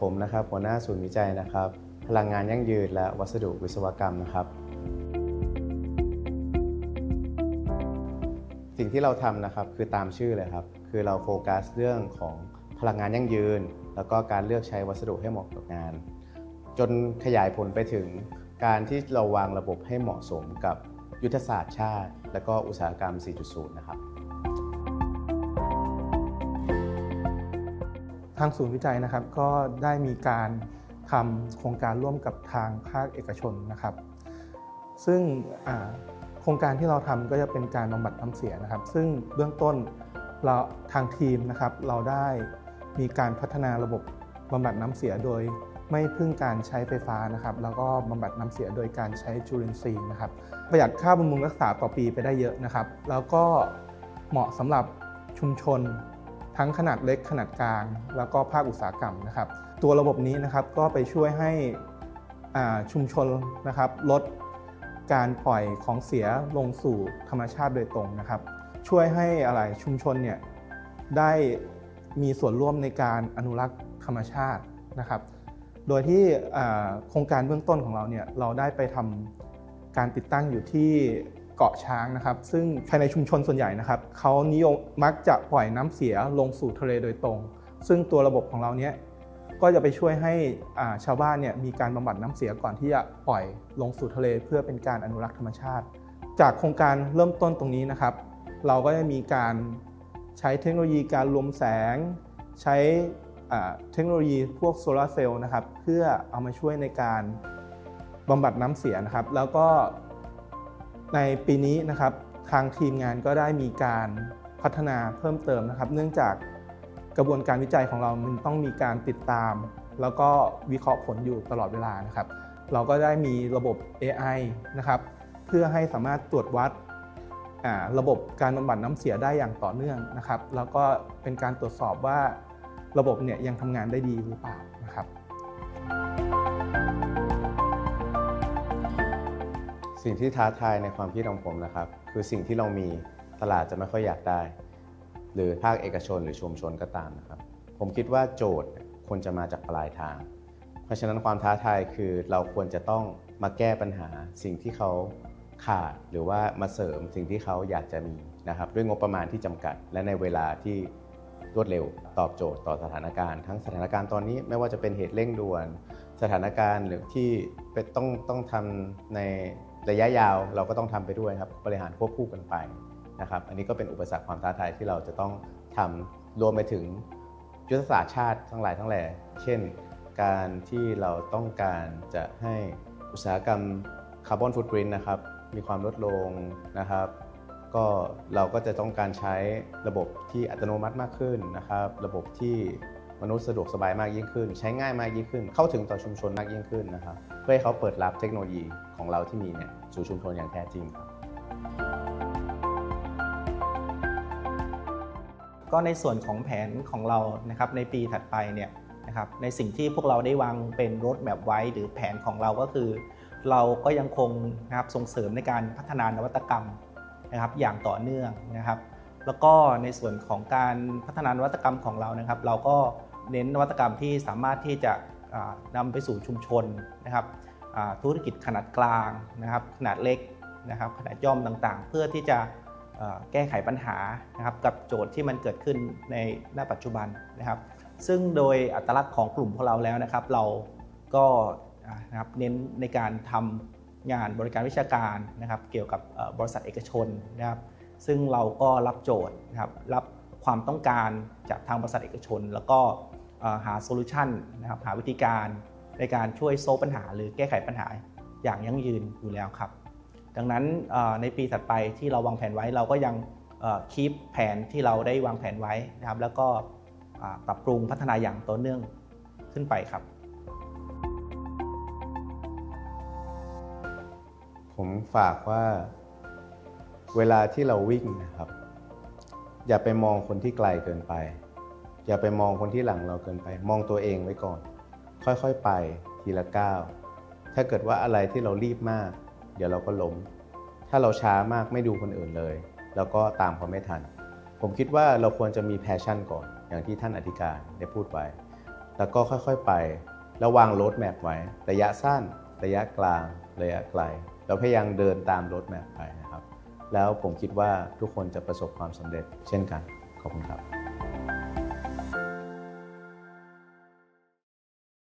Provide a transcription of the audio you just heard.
ผมนะครับหัวหน้าศูนย์วิจัยนะครับ พลังงานยั่งยืนและวัสดุวิศวกรรมนะครับ สิ่งที่เราทำนะครับคือตามชื่อเลยครับ คือเราโฟกัสเรื่องของพลังงานยั่งยืน แล้วก็การเลือกใช้วัสดุให้เหมาะกับงาน จนขยายผลไปถึงการที่เราวางระบบให้เหมาะสมกับยุทธศาสตร์ชาติ และก็อุตสาหกรรม 4.0 นะครับ ทางศูนย์วิจัยนะครับก็ได้มีการทำโครงการร่วมกับทางภาคเอกชนนะครับ ซึ่งโครงการที่เราทำก็จะเป็นการบำบัดน้ำเสียนะครับ ซึ่งเบื้องต้นเราทางทีมนะครับเราได้มีการพัฒนาระบบบำบัดน้ำเสียโดยไม่พึ่งการใช้ไฟฟ้านะครับ แล้วก็บำบัดน้ำเสียโดยการใช้จุลินทรีย์นะครับ ประหยัดค่าบำรุงรักษาต่อปีไปได้เยอะนะครับ แล้วก็เหมาะสำหรับชุมชน ทั้งขนาดเล็กขนาดกลาง แล้วก็ภาคอุตสาหกรรมนะครับ ตัวระบบนี้นะครับก็ไปช่วยให้อ่าชุมชนนะครับลดการปล่อยของเสียลงสู่ธรรมชาติโดยตรงนะครับ ช่วยให้อะไรชุมชนเนี่ยได้มีส่วนร่วมในการอนุรักษ์ธรรมชาตินะครับ โดยที่โครงการเบื้องต้นของเราเนี่ยเราได้ไปทำการติดตั้งอยู่ที่ เกาะช้างนะครับ ซึ่งภายในชุมชนส่วนใหญ่นะครับเขานิยมมักจะปล่อยน้ำเสียลงสู่ทะเลโดยตรง ซึ่งตัวระบบของเราเนี้ยก็จะไปช่วยให้ชาวบ้านเนี่ยมีการบำบัดน้ำเสียก่อนที่จะปล่อยลงสู่ทะเล เพื่อเป็นการอนุรักษ์ธรรมชาติ จากโครงการเริ่มต้นตรงนี้นะครับ เราก็จะมีการใช้เทคโนโลยีการรวมแสง ใช้เทคโนโลยีพวกโซลาร์เซลล์นะครับเพื่อเอามาช่วยในการบำบัดน้ำเสียนะครับ แล้วก็ ในปีนี้นะครับทางทีมงานก็ได้มีการพัฒนาเพิ่มเติมนะครับ เนื่องจากกระบวนการวิจัยของเรามันต้องมีการติดตาม แล้วก็วิเคราะห์ผลอยู่ตลอดเวลานะครับ เราก็ได้มีระบบ AI นะครับเพื่อให้สามารถตรวจวัดระบบการบำบัดน้ำเสียได้อย่างต่อเนื่องนะครับ แล้วก็เป็นการตรวจสอบว่าระบบเนี่ยยังทำงานได้ดีหรือเปล่า สิ่งที่ท้าทายในความคิดของผมนะครับ คือสิ่งที่เรามีตลาดจะไม่ค่อยอยากได้ หรือภาคเอกชนหรือชุมชนก็ตามนะครับ ผมคิดว่าโจทย์ควรจะมาจากปลายทาง เพราะฉะนั้นความท้าทายคือเราควรจะต้องมาแก้ปัญหาสิ่งที่เขาขาดหรือว่ามาเสริมสิ่งที่เขาอยากจะมีนะครับ ด้วยงบประมาณที่จำกัด และในเวลาที่รวดเร็วตอบโจทย์ต่อสถานการณ์ทั้งสถานการณ์ตอนนี้ไม่ว่าจะเป็นเหตุเร่งด่วน สถานการณ์หรือที่เป็นต้องต้องทำใน ระยะยาวเราก็ต้องทำไปด้วยครับบริหารควบคู่กันไปนะครับ อันนี้ก็เป็นอุปสรรคความท้าทายที่เราจะต้องทำรวมไปถึงยุทธศาสตร์ชาติทั้งหลายทั้งแหล่เช่น การที่เราต้องการจะให้อุตสาหกรรมคาร์บอนฟุตปรินนะครับมีความลดลงนะครับ ก็เราก็จะต้องการใช้ระบบที่อัตโนมัติมากขึ้นนะครับ ระบบที่ มนุษย์สะดวกสบายมากยิ่งขึ้น ใช้ง่ายมากยิ่งขึ้น เข้าถึงต่อชุมชนมากยิ่งขึ้นนะครับเพื่อให้เขาเปิดรับเทคโนโลยีของเราที่มีเนี่ยสู่ชุมชนอย่างแท้จริงครับก็ในส่วนของแผนของเรานะครับในปีถัดไปเนี่ยนะครับในสิ่งที่พวกเราได้วางเป็นรถแมพไว้ หรือแผนของเราก็คือ เราก็ยังคงนะครับส่งเสริมในการพัฒนานวัตกรรมนะครับอย่างต่อเนื่องนะครับ แล้วก็ในส่วนของการพัฒนานวัตกรรมของเรานะครับ เราก็ เน้นนวัตกรรมที่สามารถที่จะอ่านำไปสู่ชุมชนนะครับธุรกิจขนาดกลางนะครับ ขนาดเล็กนะครับขนาดย่อมต่างๆ เพื่อที่จะแก้ไขปัญหานะครับกับโจทย์ที่มันเกิดขึ้นในณปัจจุบันนะครับ ซึ่งโดยอัตลักษณ์ของกลุ่มพวกเราแล้วนะครับ เราก็นะครับเน้นในการทำงานบริการวิชาการนะครับ เกี่ยวกับบริษัทเอกชนนะครับ ซึ่งเราก็รับโจทย์นะครับรับความต้องการจากทางบริษัทเอกชน แล้วก็ หาโซลูชันนะครับหาวิธีการในการช่วยโซฟปัญหา หรือแก้ไขปัญหาอย่างยั่งยืนอยู่แล้วครับ ดังนั้นในปีถัดไปที่เราวางแผนไว้เราก็ยังคีปแผนที่เราได้วางแผนไว้นะครับแล้วก็ปรับปรุงพัฒนาอย่างต่อเนื่องขึ้นไปครับ ผมฝากว่าเวลาที่เราวิ่งนะครับ อย่าไปมองคนที่ไกลเกินไป อย่าไปมองคนที่หลังเราเกินไป มองตัวเองไว้ก่อน ค่อยๆไปทีละก้าวถ้าเกิดว่าอะไรที่เรารีบมาก เดี๋ยวเราก็ล้ม ถ้าเราช้ามากไม่ดูคนอื่นเลย แล้วก็ตามเขาไม่ทัน ผมคิดว่าเราควรจะมีแพชชั่นก่อน อย่างที่ท่านอธิการได้พูดไว้ แล้วก็ค่อยๆไป แล้ววางโรดแมพไว้ ระยะสั้น ระยะกลาง ระยะไกลแล้วพยายามเดินตามโรดแมพไปนะครับ แล้วผมคิดว่าทุกคนจะประสบความสำเร็จเช่นกัน ขอบคุณครับ